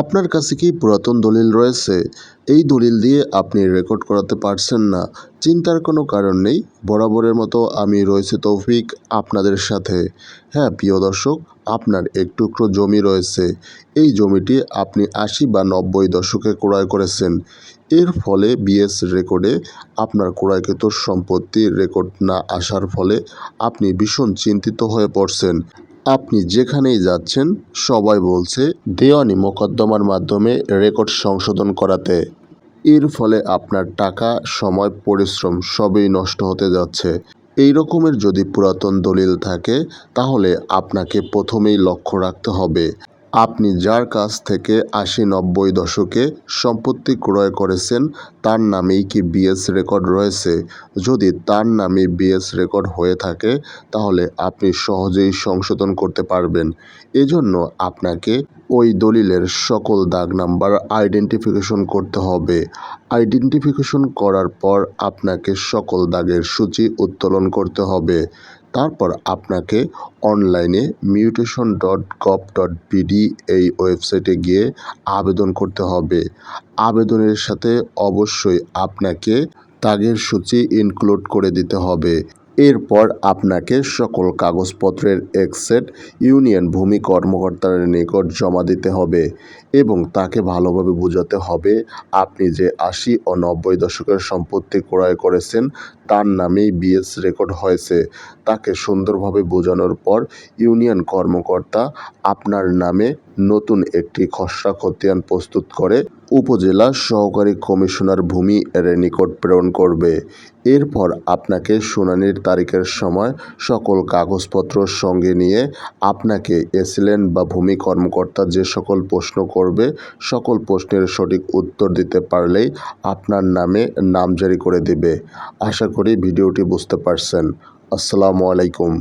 আপনার কাছে কি পুরাতন দলিল রয়েছে? এই দলিল দিয়ে আপনি রেকর্ড করাতে পারছেন না। চিন্তার কোনো কারণ নেই। বরাবরের মতো আমি রয়েছে তৌফিক আপনাদের সাথে। হ্যাঁ প্রিয় দর্শক, আপনার এক টুকরো জমি রয়েছে। এই জমিটি আপনি আশি বা নব্বই দশকে ক্রয় করেছেন। এর ফলে বিএস রেকর্ডে আপনার ক্রয়কৃত সম্পত্তির রেকর্ড না আসার ফলে আপনি ভীষণ চিন্তিত হয়ে পড়ছেন। আপনি যেখানেই যাচ্ছেন, সবাই বলছে, দেওয়ানি মোকদ্দমার মাধ্যমে রেকর্ড সংশোধন করাতে। এর ফলে আপনার টাকা, সময়, পরিশ্রম সবই নষ্ট হতে যাচ্ছে। এই রকমের যদি পুরাতন দলিল থাকে, তাহলে আপনাকে প্রথমেই লক্ষ্য রাখতে হবে। আপনি যার কাছ থেকে আশি নব্বই দশকে সম্পত্তি ক্রয় করেছেন, তার নামেই কি বিএস রেকর্ড রয়েছে? যদি তার নামে বিএস রেকর্ড হয়ে থাকে, তাহলে আপনি সহজেই সংশোধন করতে পারবেন। এজন্য আপনাকে ওই দলিলের সকল দাগ নাম্বার আইডেন্টিফিকেশন করতে হবে। আইডেন্টিফিকেশন করার পর আপনাকে সকল দাগের সূচি উত্তোলন করতে হবে। তারপর আপনাকে অনলাইনে mutation dot gov dot BD এই ওয়েবসাইটে গিয়ে আবেদন করতে হবে। আবেদনের সাথে অবশ্যই আপনাকে তাগের সূচি ইনক্লুড করে দিতে হবে। এরপর আপনাকে সকল কাগজপত্রের এক সেট ইউনিয়ন ভূমি কর্মকর্তার নিকট জমা দিতে হবে এবং তাকে ভালোভাবে বোঝাতে হবে আপনি যে আশি ও নব্বই দশকের সম্পত্তি ক্রয় করেছেন তার নামেই বিএস রেকর্ড হয়েছে। তাকে সুন্দরভাবে বোঝানোর পর ইউনিয়ন কর্মকর্তা আপনার নামে নতুন একটি খসড়া খতিয়ান প্রস্তুত করে উপজেলা সহকারী কমিশনার ভূমি এর নিকট প্রেরণ করবে। এরপর আপনাকে শুনানির তারিখের সময় সকল কাগজপত্র সঙ্গে নিয়ে আপনাকে এসিলেন বা ভূমি কর্মকর্তা যে সকল প্রশ্ন করবে, সকল প্রশ্নের সঠিক উত্তর দিতে পারলেই আপনার নামে নামজারি করে দেবে। আশা করি ভিডিওটি বুঝতে পারছেন। আসসালামু আলাইকুম।